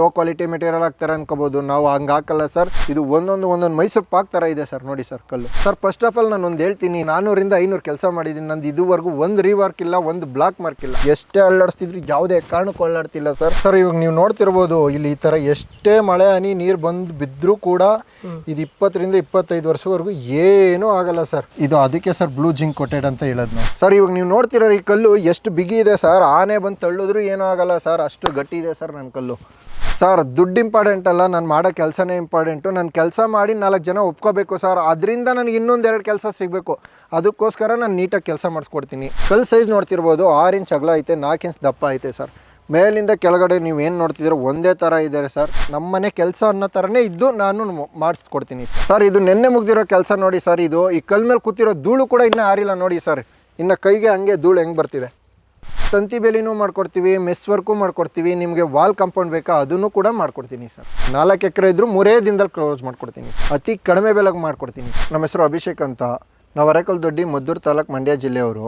Low quality material ಹಾಕ್ತಾರೆ ಅನ್ಕೋಬಹುದು ನಾವು ಹಂಗೆ ಹಾಕಲ್ಲ ಸರ್ ಇದು ಒಂದೊಂದು ಒಂದೊಂದು ಮೈಸೂರು ಪಾಕ್ ಥರ ಇದೆ ಸರ್ ನೋಡಿ ಸರ್ ಕಲ್ಲು. ಸರ್ ಫಸ್ಟ್ ಆಫ್ ಆಲ್ ನಾನು ಒಂದು ಹೇಳ್ತೀನಿ. ನಾನೂರಿಂದ ಐನೂರು ಕೆಲಸ ಮಾಡಿದ್ದೀನಿ ನಂದು ಇದುವರೆಗೂ ಒಂದು ರೀವರ್ಕ್ ಇಲ್ಲ ಒಂದು ಬ್ಲಾಕ್ ಮಾರ್ಕ್ ಇಲ್ಲ. ಎಷ್ಟೇ ಅಲ್ಲಾಡಿಸ್ತಿದ್ರು ಯಾವುದೇ ಕಾರಣಕ್ಕೂ ಅಳ್ಳಾಡ್ತಿಲ್ಲ ಸರ್ ಸರ್ ಇವಾಗ ನೀವು ನೋಡ್ತಿರ್ಬೋದು ಇಲ್ಲಿ ಈ ಥರ ಎಷ್ಟೇ ಮಳೆ ಹನಿ ನೀರು ಬಂದು ಬಿದ್ದರೂ ಕೂಡ ಇದು ಇಪ್ಪತ್ತರಿಂದ ಇಪ್ಪತ್ತೈದು ವರ್ಷವರೆಗೂ ಏನೂ ಆಗಲ್ಲ ಸರ್ ಇದು ಅದಕ್ಕೆ ಸರ್ ಬ್ಲೂ ಜಿಂಕ್ ಕೊಟೆಡ್ ಅಂತ ಹೇಳೋದು ನಾವು. ಸರ್ ಇವಾಗ ನೀವು ನೋಡ್ತಿರೋ ಈ ಕಲ್ಲು ಎಷ್ಟು ಬಿಗಿ ಇದೆ ಸರ್ ಆನೆ ಬಂದು ತಳ್ಳಿದ್ರು ಏನೂ ಆಗಲ್ಲ ಸರ್ ಅಷ್ಟು ಗಟ್ಟಿ ಇದೆ ಸರ್ ನನ್ನ ಕಲ್ಲು. ಸರ್, ದುಡ್ಡು ಇಂಪಾರ್ಟೆಂಟ್ ಅಲ್ಲ, ನಾನು ಮಾಡೋ ಕೆಲಸನೇ ಇಂಪಾರ್ಟೆಂಟು ನಾನು ಕೆಲಸ ಮಾಡಿ ನಾಲ್ಕು ಜನ ಒಪ್ಕೋಬೇಕು ಸರ್, ಅದರಿಂದ ನನಗೆ ಇನ್ನೊಂದು ಎರಡು ಕೆಲಸ ಸಿಗಬೇಕು. ಅದಕ್ಕೋಸ್ಕರ ನಾನು ನೀಟಾಗಿ ಕೆಲಸ ಮಾಡಿಸ್ಕೊಡ್ತೀನಿ. ಕಲ್ ಸೈಜ್ ನೋಡ್ತಿರ್ಬೋದು, ಆರು ಇಂಚ್ ಅಗಲ ಐತೆ, ನಾಲ್ಕು ಇಂಚ್ ದಪ್ಪ ಐತೆ ಸರ್. ಮೇಲಿಂದ ಕೆಳಗಡೆ ನೀವು ಏನು ನೋಡ್ತಿದ್ದೀರೋ ಒಂದೇ ಥರ ಇದೆ ಸರ್. ನಮ್ಮನೆ ಕೆಲಸ ಅನ್ನೋ ಥರನೇ ಇದ್ದು ನಾನು ಮಾಡಿಸ್ಕೊಡ್ತೀನಿ ಸರ್. ಇದು ನೆನ್ನೆ ಮುಗ್ದಿರೋ ಕೆಲಸ ನೋಡಿ ಸರ್, ಇದು ಈ ಕಲ್ ಮೇಲೆ ಕೂತಿರೋ ಧೂಳು ಕೂಡ ಇನ್ನೂ ಆರಿಲ್ಲ ನೋಡಿ ಸರ್. ಇನ್ನು ಕೈಗೆ ಹಂಗೆ ಧೂಳು ಹೆಂಗೆ ಬರ್ತಿದೆ? ತಂತಿ ಬೇಲಿನೂ ಮಾಡ್ಕೊಡ್ತೀವಿ ಮೆಸ್ ವರ್ಕು ಮಾಡ್ಕೊಡ್ತೀವಿ, ನಿಮಗೆ ವಾಲ್ ಕಾಂಪೌಂಡ್ ಬೇಕಾ ಅದನ್ನು ಕೂಡ ಮಾಡ್ಕೊಡ್ತೀನಿ ಸರ್. ನಾಲ್ಕು ಎಕರೆ ಇದ್ದರೂ ಮೂರೇ ದಿನದಲ್ಲಿ ಕ್ಲೋಸ್ ಮಾಡ್ಕೊಡ್ತೀನಿ ಅತಿ ಕಡಿಮೆ ಬೆಲೆಗೆ ಮಾಡ್ಕೊಡ್ತೀನಿ ನಮ್ಮ ಹೆಸರು ಅಭಿಷೇಕ್ ಅಂತ. ನಾವು ಅರೆಕಲ್ ದೊಡ್ಡಿ ಮದ್ದೂರು ತಾಲೂಕು ಮಂಡ್ಯ ಜಿಲ್ಲೆಯವರು.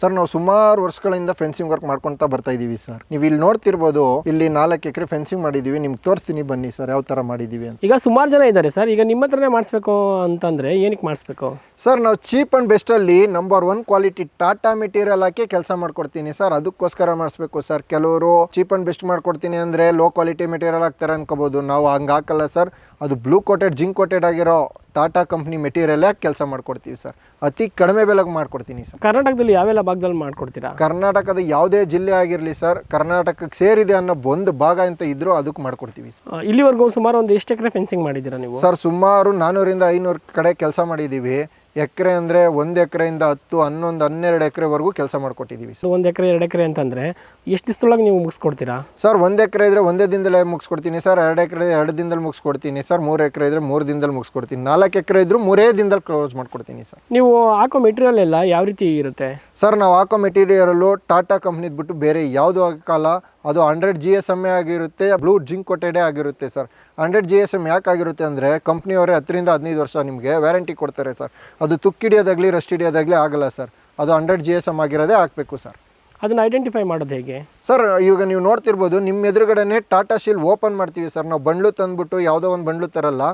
ಸರ್ ನಾವು ಸುಮಾರು ವರ್ಷಗಳಿಂದ ಫೆನ್ಸಿಂಗ್ ವರ್ಕ್ ಮಾಡ್ಕೊತಾ ಬರ್ತಾ ಇದ್ದೀವಿ ಸರ್. ನೀವು ಇಲ್ಲಿ ನೋಡ್ತಿರ್ಬೋದು ಇಲ್ಲಿ ನಾಲ್ಕು ಎಕರೆ ಫೆನ್ಸಿಂಗ್ ಮಾಡಿದ್ದೀವಿ ನಿಮ್ಗೆ ತೋರಿಸ್ತೀನಿ ಬನ್ನಿ ಸರ್ ಯಾವ ಥರ ಮಾಡಿದ್ದೀವಿ ಅಂತ. ಈಗ ಸುಮಾರು ಜನ ಇದ್ದಾರೆ ಸರ್ ಈಗ ನಿಮ್ಮ ಹತ್ರನೇ ಮಾಡಿಸ್ಬೇಕು ಅಂತಂದರೆ ಏನಕ್ಕೆ ಮಾಡಿಸ್ಬೇಕು? ಸರ್ ನಾವು cheap and ಬೆಸ್ಟಲ್ಲಿ number one quality Tata material ಹಾಕಿ ಕೆಲಸ ಮಾಡ್ಕೊಡ್ತೀನಿ ಸರ್. ಅದಕ್ಕೋಸ್ಕರ ಮಾಡಿಸ್ಬೇಕು ಸರ್. ಕೆಲವರು ಚೀಪ್ ಆ್ಯಂಡ್ ಬೆಸ್ಟ್ ಮಾಡ್ಕೊಡ್ತೀನಿ ಅಂದರೆ ಲೋ ಕ್ವಾಲಿಟಿ ಮೆಟೀರಿಯಲ್ ಹಾಕ್ತಾರೆ ಅನ್ಕೋಬೋದು. ನಾವು ಹಂಗೆ ಹಾಕಲ್ಲ ಸರ್. ಅದು ಬ್ಲೂ ಕೋಟೆಡ್ ಜಿಂಕ್ ಕೋಟೆಡ್ ಆಗಿರೋ ಟಾಟಾ ಕಂಪ್ನಿ ಮೆಟೀರಿಯಲ್ ಯಾಕೆ ಕೆಲಸ ಮಾಡ್ಕೊಡ್ತೀವಿ ಸರ್. ಅತಿ ಕಡಿಮೆ ಬೆಲೆಗೆ ಮಾಡ್ಕೊಡ್ತೀನಿ ಸರ್. ಕರ್ನಾಟಕದಲ್ಲಿ ಯಾವೆಲ್ಲ ಭಾಗದಲ್ಲಿ ಮಾಡ್ಕೊಡ್ತೀರಾ? ಕರ್ನಾಟಕದ ಯಾವುದೇ ಜಿಲ್ಲೆ ಆಗಿರಲಿ ಸರ್ ಕರ್ನಾಟಕಕ್ಕೆ ಸೇರಿದೆ ಅನ್ನೋ ಒಂದು ಭಾಗ ಅಂತ ಇದ್ರೂ ಅದಕ್ಕೆ ಮಾಡ್ಕೊಡ್ತೀವಿ ಸರ್. ಇಲ್ಲಿವರೆಗೂ ಸುಮಾರು ಒಂದು ಎಷ್ಟು ಎಕರೆ ಫೆನ್ಸಿಂಗ್ ಮಾಡಿದ್ದೀರಾ ನೀವು? ಸರ್ ಸುಮಾರು ನಾನ್ನೂರಿಂದ ಐನೂರು ಕಡೆ ಕೆಲಸ ಮಾಡಿದ್ದೀವಿ. ಎಕರೆ ಅಂದರೆ ಒಂದು ಎಕರೆಯಿಂದ ಹತ್ತು ಹನ್ನೊಂದು ಹನ್ನೆರಡು ಎಕರೆವರೆಗೂ ಕೆಲಸ ಮಾಡಿಕೊಟ್ಟಿದ್ದೀವಿ ಸೊ ಒಂದು ಎಕರೆ ಎರಡು ಎಕರೆ ಅಂತಂದರೆ ಎಷ್ಟು ದಿವಸದೊಳಗೆ ನೀವು ಮುಗಿಸ್ಕೊಡ್ತೀರಾ? ಸರ್ ಒಂದು ಎಕರೆ ಇದ್ದರೆ ಒಂದೇ ದಿನದಲ್ಲೇ ಮುಗಿಸ್ಕೊಡ್ತೀನಿ ಸರ್ ಎರಡು ಎಕರೆ ಎರಡು ದಿನದಲ್ಲಿ ಮುಗಿಸ್ಕೊಡ್ತೀನಿ ಸರ್ ಮೂರು ಎಕರೆ ಇದ್ದರೆ ಮೂರು ದಿನದಲ್ಲಿ ಮುಗಿಸ್ಕೊಡ್ತೀನಿ ನಾಲ್ಕು ಎಕರೆ ಇದ್ದರೂ ಮೂರೇ ದಿನದಲ್ಲಿ ಕ್ಲೋಸ್ ಮಾಡ್ಕೊಡ್ತೀನಿ ಸರ್. ನೀವು ಹಾಕೋ ಮೆಟೀರಿಯಲ್ ಎಲ್ಲ ಯಾವ ರೀತಿ ಇರುತ್ತೆ? ಸರ್ ನಾವು ಹಾಕೋ ಮೆಟೀರಿಯಲ್ಲು ಟಾಟಾ ಕಂಪ್ನಿದ್ ಬಿಟ್ಟು ಬೇರೆ ಯಾವುದೋ ಹಾಕಲ್ಲ ಅದು ಹಂಡ್ರೆಡ್ ಜಿ ಎಸ್ ಎಂ ಆಗಿರುತ್ತೆ ಬ್ಲೂ ಜಿಂಕ್ ಕೊಟ್ಟೆಡೆ ಆಗಿರುತ್ತೆ sir. Hundred G S M ಯಾಕೆ ಆಗಿರುತ್ತೆ ಅಂದರೆ ಕಂಪ್ನಿಯವರೇ ಹತ್ತರಿಂದ ಹದಿನೈದು ವರ್ಷ ನಿಮಗೆ ವ್ಯಾರಂಟಿ ಕೊಡ್ತಾರೆ ಸರ್. ಅದು ತುಕ್ಕಿಡಿಯೋದಾಗಲಿ ರಸ್ಟ್ ಹಿಡಿಯೋದಾಗಲಿ ಆಗಲ್ಲ ಸರ್. ಅದು ಹಂಡ್ರೆಡ್ ಜಿ ಎಸ್ ಎಂ ಆಗಿರೋದೇ ಹಾಕಬೇಕು ಸರ್. ಅದನ್ನು ಐಡೆಂಟಿಫೈ ಮಾಡೋದು ಹೇಗೆ? ಸರ್ ಈಗ ನೀವು ನೋಡ್ತಿರ್ಬೋದು ನಿಮ್ಮ ಎದುರುಗಡೆನೇ ಟಾಟಾ ಶೀಲ್ ಓಪನ್ ಮಾಡ್ತೀವಿ ಸರ್. ನಾವು ಬಂಡ್ಲು ತಂದ್ಬಿಟ್ಟು ಯಾವುದೋ ಒಂದು ಬಂಡ್ಲು ತರಲ್ಲ.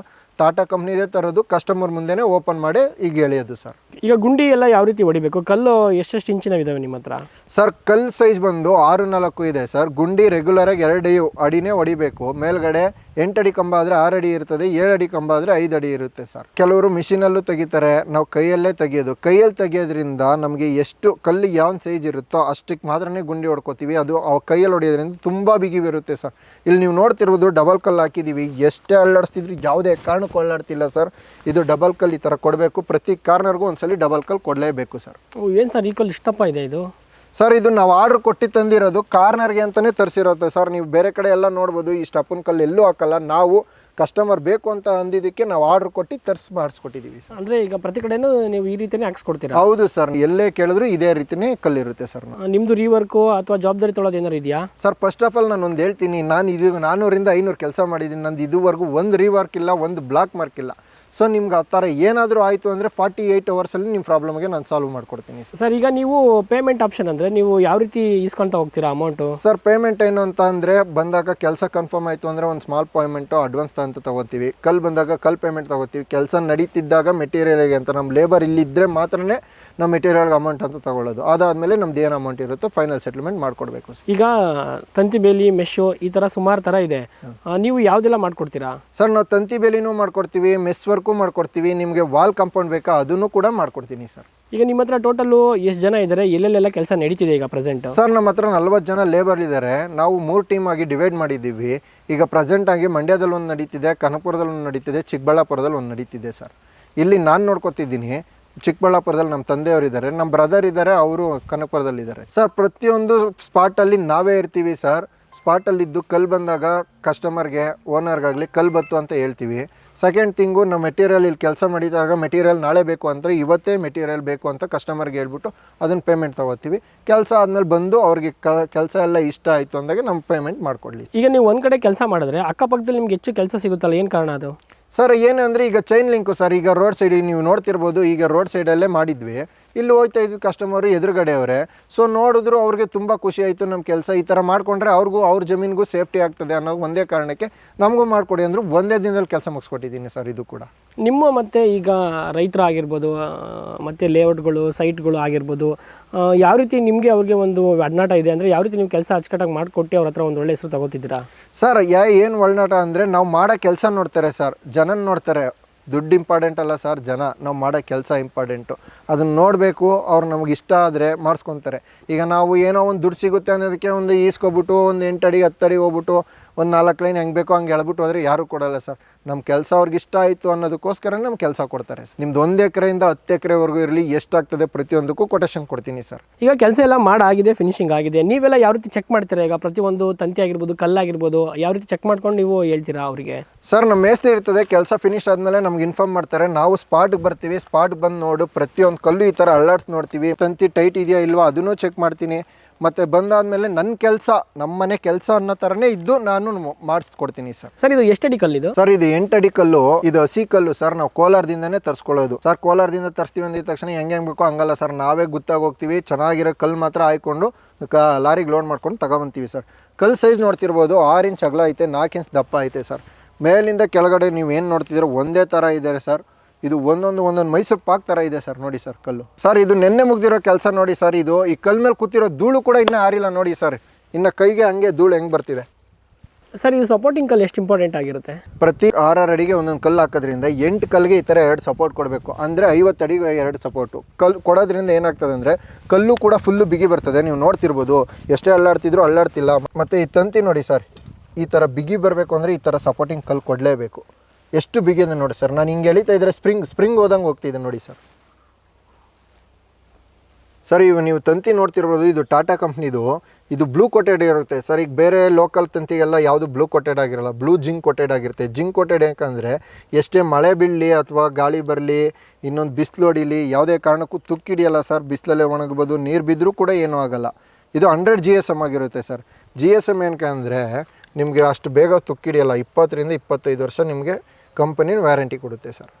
ಟಾಟಾ ಕಂಪ್ನಿದೇ ತರೋದು ಕಸ್ಟಮರ್ ಮುಂದೆನೇ ಓಪನ್ ಮಾಡಿ ಈಗ ಎಳೆಯೋದು ಸರ್ ಈಗ ಗುಂಡಿ ಎಲ್ಲ ಯಾವ ರೀತಿ ಹೊಡಿಬೇಕು ಕಲ್ಲು ಎಷ್ಟೆಷ್ಟು ಇಂಚಿನ ಇದಾವೆ ನಿಮ್ಮ ಹತ್ರ? ಸರ್ ಕಲ್ ಸೈಜ್ ಬಂದು ಆರು ನಾಲ್ಕು ಇದೆ ಸರ್ ಗುಂಡಿ ರೆಗ್ಯುಲರಾಗಿ ಎರಡು ಅಡಿನೇ ಹೊಡಿಬೇಕು ಮೇಲ್ಗಡೆ ಎಂಟು ಅಡಿ ಕಂಬ ಆದರೆ ಆರು ಅಡಿ ಇರ್ತದೆ, ಏಳು ಅಡಿ ಕಂಬ ಆದರೆ ಐದು ಅಡಿ ಇರುತ್ತೆ ಸರ್. ಕೆಲವರು ಮಿಷಿನಲ್ಲೂ ತೆಗಿತಾರೆ, ನಾವು ಕೈಯಲ್ಲೇ ತೆಗಿಯೋದು. ಕೈಯಲ್ಲಿ ತೆಗಿಯೋದ್ರಿಂದ ನಮಗೆ ಎಷ್ಟು ಕಲ್ಲು ಯಾವ ಸೈಜ್ ಇರುತ್ತೋ ಅಷ್ಟಕ್ಕೆ ಮಾತ್ರನೇ ಗುಂಡಿ ಹೊಡ್ಕೋತೀವಿ. ಅದು ಕೈಯಲ್ಲಿ ಹೊಡೆಯೋದ್ರಿಂದ ತುಂಬ ಬಿಗಿವಿರುತ್ತೆ ಸರ್. ಇಲ್ಲಿ ನೀವು ನೋಡ್ತಿರ್ಬೋದು ಡಬಲ್ ಕಲ್ಲು ಹಾಕಿದ್ದೀವಿ ಎಷ್ಟೇ ಅಲ್ಲಾಡಿಸ್ತಿದ್ರು ಯಾವುದೇ ಕಾರಣಕ್ಕೂ ಅಲ್ಲಾಡ್ತಿಲ್ಲ ಸರ್. ಇದು ಡಬಲ್ ಕಲ್ ಈ ಥರ ಕೊಡಬೇಕು. ಪ್ರತಿ ಕಾರ್ನರ್ಗೂ ಒಂದ್ಸಲಿ ಡಬಲ್ ಕಲ್ ಕೊಡಲೇಬೇಕು ಸರ್. ಏನು ಸರ್ ಈ ಕಲ್ಲು ಇಷ್ಟಪ್ಪ ಇದೆ ಇದು? ಸರ್ ಇದು ನಾವು ಆರ್ಡ್ರ್ ಕೊಟ್ಟು ತಂದಿರೋದು ಕಾರ್ನರ್ಗೆ ಅಂತಲೇ ತರಿಸಿರೋದು. ಸರ್ ನೀವು ಬೇರೆ ಕಡೆ ಎಲ್ಲ ನೋಡ್ಬೋದು ಈ ಸ್ಟಪ್ಪನ ಕಲ್ಲು ಎಲ್ಲೂ ಹಾಕಲ್ಲ. ನಾವು ಕಸ್ಟಮರ್ ಬೇಕು ಅಂತ ಅಂದಿದ್ದಕ್ಕೆ ನಾವು ಆರ್ಡ್ರ್ ಕೊಟ್ಟು ತರಿಸಿ ಮಾಡಿಸ್ಕೊಟ್ಟಿದ್ದೀವಿ ಸರ್ ಅಂದರೆ ಈಗ ಪ್ರತಿ ಕಡೆನೂ ನೀವು ಈ ರೀತಿಯೇ ಹಾಕ್ಸ್ಕೊಡ್ತೀರಾ? ಹೌದು ಸರ್ ಎಲ್ಲೇ ಕೇಳಿದ್ರು ಇದೇ ರೀತಿನೇ ಕಲ್ಲಿರುತ್ತೆ ಸರ್ ನಿಮ್ಮದು ನಿಮ್ದು ರೀವರ್ಕು ಅಥವಾ ಜವಾಬ್ದಾರಿ ತೊಳೋದು ಏನಾರು ಇದೆಯಾ? ಸರ್ ಫಸ್ಟ್ ಆಫ್ ಆಲ್ ನಾನು ಒಂದು ಹೇಳ್ತೀನಿ. ನಾನು ಇದು ನಾನ್ನೂರಿಂದ ಐನೂರು ಕೆಲಸ ಮಾಡಿದ್ದೀನಿ. ನಂದು ಇದುವರೆಗೂ ಒಂದು ರೀವರ್ಕ್ ಇಲ್ಲ ಒಂದು ಬ್ಲಾಕ್ ಮಾರ್ಕ್ ಇಲ್ಲ. ಸೊ ನಿಮ್ಗೆ ಆ ಥರ ಏನಾದರೂ ಆಯಿತು ಅಂದರೆ ಫಾರ್ಟಿ ಏಯ್ಟ್ ಅವರ್ಸಲ್ಲಿ ನಿಮ್ಮ ಪ್ರಾಬ್ಲಮ್ಗೆ ನಾನು ಸಾಲ್ವ್ ಮಾಡ್ಕೊಡ್ತೀನಿ. ಸರ್ ಈಗ ನೀವು ಪೇಮೆಂಟ್ ಆಪ್ಷನ್ ಅಂದರೆ ನೀವು ಯಾವ ರೀತಿ ಇಸ್ಕೊಳ್ತಾ ಹೋಗ್ತೀರಾ ಅಮೌಂಟು ಸರ್ ಪೇಮೆಂಟ್ ಏನು ಅಂತ ಅಂದರೆ ಬಂದಾಗ ಕೆಲಸ ಕನ್ಫರ್ಮ್ ಆಯಿತು ಅಂದರೆ ಒಂದು ಸ್ಮಾಲ್ ಪೇಮೆಂಟು ಅಡ್ವಾನ್ಸ್ ಅಂತ ತಗೋತೀವಿ. ಕಲ್ ಬಂದಾಗ ಕಲ್ ಪೇಮೆಂಟ್ ತಗೋತೀವಿ. ಕೆಲಸ ನಡೀತಿದ್ದಾಗ ಮೆಟೀರಿಯಲ್ಗೆ ಅಂತ ನಮ್ಮ ಲೇಬರ್ ಇಲ್ಲಿದ್ದರೆ ಮಾತ್ರನೇ ನಮ್ಮ ಮೆಟೀರಿಯಲ್ಗೆ ಅಮೌಂಟ್ ಅಂತ ತಗೊಳ್ಳೋದು. ಅದಾದಮೇಲೆ ನಮ್ದು ಏನು ಅಮೌಂಟ್ ಇರುತ್ತೋ ಫೈನಲ್ ಸೆಟಲ್ಮೆಂಟ್ ಮಾಡಿಕೊಡ್ಬೇಕು. ಸರ್ ಈಗ ತಂತಿ ಬೇಲಿ ಮೆಶ್ಶು ಈ ಥರ ಸುಮಾರು ಥರ ಇದೆ. ಆ, ನೀವು ಯಾವುದೆಲ್ಲ ಮಾಡ್ಕೊಡ್ತೀರಾ? ಸರ್ ನಾವು ತಂತಿ ಬೇಲಿನೂ ಮಾಡ್ಕೊಡ್ತೀವಿ ಮೆಸ್ ವರ್ಕು ಮಾಡ್ಕೊಡ್ತೀವಿ ನಿಮಗೆ ವಾಲ್ ಕಾಂಪೌಂಡ್ ಬೇಕಾ ಅದನ್ನು ಕೂಡ ಮಾಡ್ಕೊಡ್ತೀನಿ ಸರ್. ಈಗ ನಿಮ್ಮ ಹತ್ರ ಟೋಟಲ್ಲು ಎಷ್ಟು ಜನ ಇದ್ದಾರೆ ಎಲ್ಲೆಲ್ಲೆಲ್ಲ ಕೆಲಸ ನಡೀತಿದೆ ಈಗ ಪ್ರೆಸೆಂಟ್ ಸರ್ ನಮ್ಮ ಹತ್ರ ನಲ್ವತ್ತು ಜನ ಲೇಬರ್ ಇದ್ದಾರೆ ನಾವು ಮೂರು ಟೀಮ್ ಆಗಿ ಡಿವೈಡ್ ಮಾಡಿದ್ದೀವಿ. ಈಗ ಪ್ರೆಸೆಂಟ್ ಆಗಿ ಮಂಡ್ಯದಲ್ಲಿ ಒಂದು ನಡೀತಿದೆ ಕನಕಪುರದಲ್ಲಿ ಒಂದು ನಡೀತಿದೆ ಚಿಕ್ಕಬಳ್ಳಾಪುರದಲ್ಲಿ ಒಂದು ನಡೀತಿದೆ ಸರ್. ಇಲ್ಲಿ ನಾನು ನೋಡ್ಕೊತಿದ್ದೀನಿ ಚಿಕ್ಕಬಳ್ಳಾಪುರದಲ್ಲಿ ನಮ್ಮ ತಂದೆಯವರು ಇದ್ದಾರೆ. ನಮ್ಮ ಬ್ರದರ್ ಇದ್ದಾರೆ, ಅವರು ಕನಕಪುರದಲ್ಲಿ ಇದ್ದಾರೆ. ಸರ್ ಪ್ರತಿಯೊಂದು ಸ್ಪಾಟಲ್ಲಿ ನಾವೇ ಇರ್ತೀವಿ ಸರ್ ಸ್ಪಾಟಲ್ಲಿದ್ದು ಕಲ್ಲು ಬಂದಾಗ ಕಸ್ಟಮರ್ಗೆ ಓನರ್ಗಾಗಲಿ ಕಲ್ ಬತ್ತು ಅಂತ ಹೇಳ್ತೀವಿ. ಸೆಕೆಂಡ್ ಥಿಂಗು ನಮ್ಮ ಮೆಟೀರಿಯಲ್ ಇಲ್ಲಿ ಕೆಲಸ ಮಾಡಿದಾಗ ಮೆಟೀರಿಯಲ್ ನಾಳೆ ಬೇಕು ಅಂದರೆ ಇವತ್ತೇ ಮೆಟೀರಿಯಲ್ ಬೇಕು ಅಂತ ಕಸ್ಟಮರ್ಗೆ ಹೇಳ್ಬಿಟ್ಟು ಅದನ್ನು ಪೇಮೆಂಟ್ ತೊಗೋತೀವಿ. ಕೆಲಸ ಆದಮೇಲೆ ಬಂದು ಅವ್ರಿಗೆ ಕೆಲಸ ಎಲ್ಲ ಇಷ್ಟ ಆಯಿತು ಅಂದಾಗ ನಮ್ಮ ಪೇಮೆಂಟ್ ಮಾಡಿಕೊಡ್ಲಿ. ಈಗ ನೀವು ಒಂದು ಕಡೆ ಕೆಲಸ ಮಾಡಿದ್ರೆ ಅಕ್ಕಪಕ್ಕದಲ್ಲಿ ನಿಮ್ಗೆ ಹೆಚ್ಚು ಕೆಲಸ ಸಿಗುತ್ತಲ್ಲ, ಏನು ಕಾರಣ ಅದು? ಸರ್ ಏನಂದರೆ ಈಗ ಚೈನ್ ಲಿಂಕು ಸರ್, ಈಗ ರೋಡ್ ಸೈಡ್ ನೀವು ನೋಡ್ತಿರ್ಬೋದು, ಈಗ ರೋಡ್ ಸೈಡಲ್ಲೇ ಮಾಡಿದ್ವಿ. ಇಲ್ಲಿ ಹೋಗ್ತಾ ಇದ್ದ ಕಸ್ಟಮರು ಎದುರುಗಡೆ ಅವರೇ ಸೊ ನೋಡಿದ್ರು ಅವ್ರಿಗೆ ತುಂಬ ಖುಷಿ ಆಯಿತು. ನಮ್ಮ ಕೆಲಸ ಈ ಥರ ಮಾಡಿಕೊಂಡ್ರೆ ಅವ್ರಿಗೂ ಅವ್ರ ಜಮೀನಿಗೂ ಸೇಫ್ಟಿ ಆಗ್ತದೆ ಅನ್ನೋದು ಒಂದೇ ಕಾರಣಕ್ಕೆ ನಮಗೂ ಮಾಡಿಕೊಡಿ ಅಂದರು ಒಂದೇ ದಿನದಲ್ಲಿ ಕೆಲಸ ಮುಗಿಸ್ಕೊಟ್ಟಿದ್ದೀನಿ ಸರ್ ಇದು ಕೂಡ. ನಿಮ್ಮ ಮತ್ತೆ ಈಗ ರೈತರಾಗಿರ್ಬೋದು ಆಗಿರ್ಬೋದು ಮತ್ತು ಲೇಔಟ್ಗಳು ಸೈಟ್ಗಳು ಆಗಿರ್ಬೋದು ಯಾವ ರೀತಿ ನಿಮಗೆ ಅವ್ರಿಗೆ ಒಂದು ಒಡನಾಟ ಇದೆ ಅಂದರೆ ಯಾವ ರೀತಿ ನೀವು ಕೆಲಸ ಅಚ್ಚುಕಟ್ಟಾಗಿ ಮಾಡಿಕೊಟ್ಟು ಅವ್ರ ಹತ್ರ ಒಂದು ಒಳ್ಳೆ ಹೆಸರು ತಗೋತಿದ್ದೀರಾ? ಸರ್ ಯಾ ಏನು ಒಳನಾಟ ಅಂದರೆ ನಾವು ಮಾಡೋ ಕೆಲಸ ನೋಡ್ತಾರೆ ಸರ್. ಜನನ ನೋಡ್ತಾರೆ. ದುಡ್ಡು ಇಂಪಾರ್ಟೆಂಟ್ ಅಲ್ಲ ಸರ್ ಜನ ನಾವು ಮಾಡೋ ಕೆಲಸ ಇಂಪಾರ್ಟೆಂಟು ಅದನ್ನು ನೋಡಬೇಕು, ಅವ್ರು ನಮ್ಗೆ ಇಷ್ಟ ಆದರೆ ಮಾಡಿಸ್ಕೊತಾರೆ. ಈಗ ನಾವು ಏನೋ ಒಂದು ದುಡ್ಡು ಸಿಗುತ್ತೆ ಅನ್ನೋದಕ್ಕೆ ಒಂದು ಈಸ್ಕೊಬಿಟ್ಟು, ಒಂದು ಎಂಟು ಅಡಿ, ಹತ್ತು ಅಡಿ ಹೋಗ್ಬಿಟ್ಟು ಒಂದು ನಾಲ್ಕು ಲೈನ್ ಹೆಂಗೆ ಬೇಕೋ ಹಂಗೆ ಹೇಳ್ಬಿಟ್ಟು ಹೋದರೆ ಯಾರೂ ಕೊಡಲ್ಲ ಸರ್. ನಮ್ಮ ಕೆಲಸ ಅವ್ರಿಗೆ ಇಷ್ಟ ಆಯಿತು ಅನ್ನೋದಕ್ಕೋಸ್ಕರ ನಮ್ಮ ಕೆಲಸ ಕೊಡ್ತಾರೆ ನಿಮ್ದು ಒಂದು ಎಕರೆಯಿಂದ ಹತ್ತು ಎಕರೆವರೆಗೂ ಇರಲಿ ಎಷ್ಟಾಗ್ತದೆ ಪ್ರತಿಯೊಂದಕ್ಕೂ ಕೊಟೇಶನ್ ಕೊಡ್ತೀನಿ ಸರ್. ಈಗ ಕೆಲಸ ಎಲ್ಲ ಮಾಡಾಗಿದೆ ಫಿನಿಶಿಂಗ್ ಆಗಿದೆ. ನೀವೆಲ್ಲ ಯಾವ ರೀತಿ ಚೆಕ್ ಮಾಡ್ತೀರಾ ಈಗ? ಪ್ರತಿಯೊಂದು ತಂತಿ ಆಗಿರ್ಬೋದು ಕಲ್ಲಾಗಿರ್ಬೋದು ಯಾವ ರೀತಿ ಚೆಕ್ ಮಾಡ್ಕೊಂಡು ನೀವು ಹೇಳ್ತೀರಾ ಅವರಿಗೆ? ಸರ್ ನಮ್ಮ ಮೇಸ್ತಿ ಇರ್ತದೆ ಕೆಲಸ ಫಿನಿಶ್ ಆದಮೇಲೆ ನಮ್ಗೆ ಇನ್ಫಾರ್ಮ್ ಮಾಡ್ತಾರೆ. ನಾವು ಸ್ಪಾಟ್ಗೆ ಬರ್ತೀವಿ ಸ್ಪಾಟ್ ಬಂದು ನೋಡು ಪ್ರತಿಯೊಂದು ಕಲ್ಲು ಈ ಥರ ಅಳ್ಳಾಡ್ಸಿ ನೋಡ್ತೀವಿ. ತಂತಿ ಟೈಟ್ ಇದೆಯಾ ಇಲ್ವಾ ಅದನ್ನು ಚೆಕ್ ಮಾಡ್ತೀನಿ. ಮತ್ತು ಬಂದಾದಮೇಲೆ ನನ್ನ ಕೆಲಸ ನಮ್ಮನೆ ಕೆಲಸ ಅನ್ನೋ ಥರನೇ ಇದ್ದು ನಾನು ಮಾಡಿಸ್ಕೊಡ್ತೀನಿ ಸರ್. ಸರ್ ಇದು ಎಷ್ಟಡಿ ಇದು? ಸರ್ ಇದು ಎಂಟಡಿ ಕಲ್ಲು. ಇದು ಹಸಿ ಕಲ್ಲು ಸರ್ ನಾವು ಕೋಲಾರದಿಂದನೇ ತರಿಸ್ಕೊಳ್ಳೋದು. ಸರ್ ಕೋಲಾರದಿಂದ ತರಿಸ್ತೀವಿ ಅಂದಿದ ತಕ್ಷಣ ಹೆಂಗೆ ಹೆಂಗೆ ಬೇಕೋ ಹಂಗಲ್ಲ ಸರ್. ನಾವೇ ಗುತ್ತಾಗಿ ಹೋಗ್ತೀವಿ. ಚೆನ್ನಾಗಿರೋ ಕಲ್ಲು ಮಾತ್ರ ಹಾಯ್ಕೊಂಡು ಕ ಲಾರಿಗೆ ಲೋಡ್ ಮಾಡ್ಕೊಂಡು ತಗೊಬಂತೀವಿ ಸರ್. ಕಲ್ಲು ಸೈಜ್ ನೋಡ್ತಿರ್ಬೋದು. ಆರು ಇಂಚ್ ಅಗಲ ಐತೆ ನಾಲ್ಕು ಇಂಚ್ ದಪ್ಪ ಐತೆ ಸರ್. ಮೇಲಿಂದ ಕೆಳಗಡೆ ನೀವು ಏನು ನೋಡ್ತಿದ್ದೀರೋ ಒಂದೇ ಥರ ಇದೆ ಸರ್. ಇದು ಒಂದೊಂದು ಒಂದೊಂದು ಮೈಸೂರು ಪಾಕ್ ಥರ ಇದೆ ಸರ್ ನೋಡಿ ಸರ್ ಕಲ್ಲು. ಸರ್ ಇದು ನೆನ್ನೆ ಮುಗ್ದಿರೋ ಕೆಲಸ ನೋಡಿ ಸರ್ ಇದು ಈ ಕಲ್ ಮೇಲೆ ಕೂತಿರೋ ಧೂಳು ಕೂಡ ಇನ್ನೂ ಆರಿಲ್ಲ ನೋಡಿ ಸರ್. ಇನ್ನು ಕೈಗೆ ಹಂಗೆ ಧೂಳು ಹೆಂಗೆ ಬರ್ತಿದೆ? ಸರ್ ಇದು ಸಪೋರ್ಟಿಂಗ್ ಕಲ್ಲು ಎಷ್ಟು ಇಂಪಾರ್ಟೆಂಟ್ ಆಗಿರುತ್ತೆ? ಪ್ರತಿ ಆರಾರು ಅಡಿಗೆ ಒಂದೊಂದು ಕಲ್ಲು ಹಾಕೋದ್ರಿಂದ ಎಂಟು ಕಲ್ಲಿಗೆ ಈ ಥರ ಎರಡು ಸಪೋರ್ಟ್ ಕೊಡಬೇಕು. ಅಂದರೆ ಐವತ್ತು ಅಡಿಗೆ ಎರಡು ಸಪೋರ್ಟು ಕಲ್ಲು ಕೊಡೋದ್ರಿಂದ ಏನಾಗ್ತದೆ ಅಂದರೆ ಕಲ್ಲು ಕೂಡ ಫುಲ್ಲು ಬಿಗಿ ಬರ್ತದೆ. ನೀವು ನೋಡ್ತಿರ್ಬೋದು ಎಷ್ಟೇ ಅಲ್ಲಾಡ್ತಿದ್ರು ಅಲ್ಲಾಡ್ತಿಲ್ಲ. ಮತ್ತು ಈ ತಂತಿ ನೋಡಿ ಸರ್ ಈ ಥರ ಬಿಗಿ ಬರಬೇಕು ಅಂದರೆ ಈ ಥರ ಸಪೋರ್ಟಿಂಗ್ ಕಲ್ಲು ಕೊಡಲೇಬೇಕು. ಎಷ್ಟು ಬಿಗಿದೆ ನೋಡಿ ಸರ್, ನಾನು ಹಿಂಗೆ ಎಳಿತಾ ಇದ್ದರೆ ಸ್ಪ್ರಿಂಗ್ ಸ್ಪ್ರಿಂಗ್ ಹೋದಂಗೆ ಹೋಗ್ತಿದೆ ನೋಡಿ ಸರ್. ಸರ್, ಇವು ನೀವು ತಂತಿ ನೋಡ್ತಿರ್ಬೋದು, ಇದು ಟಾಟಾ ಕಂಪ್ನಿದು. ಇದು ಬ್ಲೂ ಕೋಟೆಡ್ ಇರುತ್ತೆ. ಸರ್, ಈಗ ಬೇರೆ ಲೋಕಲ್ ತಂತಿಗೆಲ್ಲ ಯಾವುದು ಬ್ಲೂ ಕೋಟೆಡ್ ಆಗಿರಲ್ಲ, ಬ್ಲೂ ಜಿಂಕ್ ಕೋಟೆಡ್ ಆಗಿರುತ್ತೆ. ಜಿಂಕ್ ಕೋಟೆಡ್ ಯಾಕಂದರೆ ಎಷ್ಟೇ ಮಳೆ ಬೀಳಲಿ ಅಥವಾ ಗಾಳಿ ಬರಲಿ, ಇನ್ನೊಂದು ಬಿಸಿಲು ಹೊಡಿಲಿ, ಯಾವುದೇ ಕಾರಣಕ್ಕೂ ತುಕ್ಕಿಡಿಯಲ್ಲ ಸರ್, ಬಿಸಿಲಲ್ಲೇ ಒಣಗ್ಬೋದು, ನೀರು ಬಿದ್ದರೂ ಕೂಡ ಏನೂ ಆಗಲ್ಲ. ಇದು ಹಂಡ್ರೆಡ್ ಜಿ ಎಸ್ ಎಂ ಆಗಿರುತ್ತೆ ಸರ್. ಜಿ ಎಸ್ ಎಂ ಏನಕ್ಕೆ ಅಂದರೆ ನಿಮಗೆ ಅಷ್ಟು ಬೇಗ ತುಕ್ಕಿಡಿಯಲ್ಲ ಇಪ್ಪತ್ತರಿಂದ ಇಪ್ಪತ್ತೈದು ವರ್ಷ ನಿಮಗೆ ಕಂಪನಿ ವ್ಯಾರಂಟಿ ಕೊಡುತ್ತೆ ಸರ್.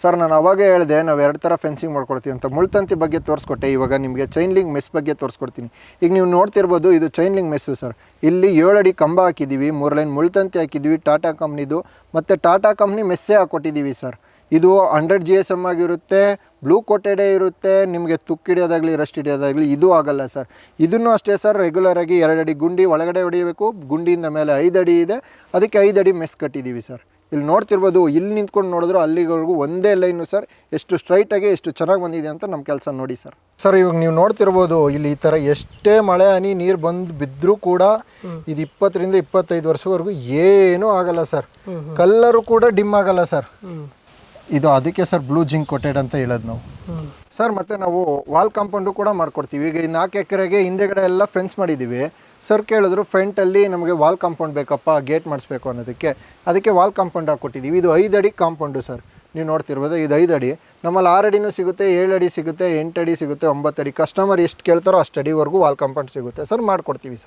ಸರ್, ನಾನು ಅವಾಗೇ ಹೇಳಿದೆ, ನಾವು ಎರಡು ಥರ ಫೆನ್ಸಿಂಗ್ ಮಾಡ್ಕೊಡ್ತೀವಿ ಅಂತ. ಮುಳ್ತಂತಿ ಬಗ್ಗೆ ತೋರಿಸ್ಕೊಟ್ಟೆ, ಇವಾಗ ನಿಮಗೆ ಚೈನ್ ಲಿಂಕ್ ಮೆಸ್ ಬಗ್ಗೆ ತೋರಿಸ್ಕೊಡ್ತೀನಿ. ಈಗ ನೀವು ನೋಡ್ತಿರ್ಬೋದು, ಇದು ಚೈನ್ ಲಿಂಗ್ ಮೆಸ್ಸು ಸರ್. ಇಲ್ಲಿ ಏಳು ಅಡಿ ಕಂಬ ಹಾಕಿದ್ದೀವಿ ಮೂರು ಲೈನ್ ಮುಳ್ತಂತಿ ಹಾಕಿದ್ದೀವಿ ಟಾಟಾ ಕಂಪ್ನಿದು ಮತ್ತು ಟಾಟಾ ಕಂಪ್ನಿ ಮೆಸ್ಸೇ ಹಾಕ್ಕೊಟ್ಟಿದ್ದೀವಿ ಸರ್. ಇದು ಹಂಡ್ರೆಡ್ ಜಿ ಎಸ್ ಎಂ ಆಗಿರುತ್ತೆ ಬ್ಲೂ ಕೋಟೆಡೇ ಇರುತ್ತೆ, ನಿಮಗೆ ತುಕ್ಕಿಡಿಯೋದಾಗಲಿ ರಸ್ಟ್ ಹಿಡಿಯೋದಾಗಲಿ, ಇದು ಆಗಲ್ಲ ಸರ್. ಇದನ್ನು ಅಷ್ಟೇ ಸರ್ ರೆಗ್ಯುಲರಾಗಿ ಎರಡು ಅಡಿ ಗುಂಡಿ ಒಳಗಡೆ ಹೊಡಿಬೇಕು ಗುಂಡಿಯಿಂದ ಮೇಲೆ ಐದು ಅಡಿ ಇದೆ, ಅದಕ್ಕೆ ಐದು ಅಡಿ ಮೆಸ್ ಕಟ್ಟಿದ್ದೀವಿ ಸರ್. ಇಲ್ಲಿ ನೋಡ್ತಿರ್ಬೋದು ಇಲ್ಲಿ ನಿಂತ್ಕೊಂಡು ನೋಡಿದ್ರು ಅಲ್ಲಿವರೆಗೂ ಒಂದೇ ಲೈನು ಸರ್. ಎಷ್ಟು ಸ್ಟ್ರೈಟಾಗಿ ಎಷ್ಟು ಚೆನ್ನಾಗಿ ಬಂದಿದೆ ಅಂತ ನಮ್ಮ ಕೆಲಸ ನೋಡಿ ಸರ್. ಸರ್ ಇವಾಗ ನೀವು ನೋಡ್ತಿರ್ಬೋದು ಇಲ್ಲಿ ಈ ಥರ ಎಷ್ಟೇ ಮಳೆ ಹನಿ ನೀರು ಬಂದು ಬಿದ್ದರೂ ಕೂಡ ಇದು ಇಪ್ಪತ್ತರಿಂದ ಇಪ್ಪತ್ತೈದು ವರ್ಷವರೆಗೂ ಏನೂ ಆಗಲ್ಲ ಸರ್. ಕಲ್ಲರು ಕೂಡ ಡಿಮ್ ಆಗಲ್ಲ ಸರ್. ಇದು ಅದಕ್ಕೆ ಸರ್ ಬ್ಲೂ ಜಿಂಕ್ ಕೊಟೆಡ್ ಅಂತ ಹೇಳೋದು ನಾವು. ಸರ್, ಮತ್ತೆ ನಾವು ವಾಲ್ ಕಾಂಪೌಂಡು ಕೂಡ ಮಾಡ್ಕೊಡ್ತೀವಿ. ಈಗ ಈ ನಾಲ್ಕು ಎಕರೆಗೆ ಹಿಂದೆಗಡೆ ಎಲ್ಲ ಫೆನ್ಸ್ ಮಾಡಿದ್ದೀವಿ ಸರ್ ಕೇಳಿದ್ರು ಫ್ರಂಟಲ್ಲಿ ನಮಗೆ ವಾಲ್ ಕಾಂಪೌಂಡ್ ಬೇಕಪ್ಪ ಗೇಟ್ ಮಾಡಿಸ್ಬೇಕು ಅನ್ನೋದಕ್ಕೆ. ಅದಕ್ಕೆ ವಾಲ್ ಕಾಂಪೌಂಡ್ ಹಾಕ್ಕೊಟ್ಟಿದ್ದೀವಿ ಇದು ಐದು ಅಡಿ ಕಾಂಪೌಂಡು ಸರ್. ನೀವು ನೋಡ್ತಿರ್ಬೋದು, ಇದು ಐದು ಅಡಿ. ನಮ್ಮಲ್ಲಿ ಆರು ಅಡಿನೂ ಸಿಗುತ್ತೆ, ಏಳು ಅಡಿ ಸಿಗುತ್ತೆ, ಎಂಟು ಅಡಿ ಸಿಗುತ್ತೆ, ಒಂಬತ್ತು ಅಡಿ. ಕಸ್ಟಮರ್ ಎಷ್ಟು ಕೇಳ್ತಾರೋ ಅಷ್ಟು ಅಡಿವರೆಗೂ ವಾಲ್ ಕಾಂಪೌಂಡ್ ಸಿಗುತ್ತೆ. ಸರ್, ಮಾಡಿಕೊಡ್ತೀವಿ, ಸರ್.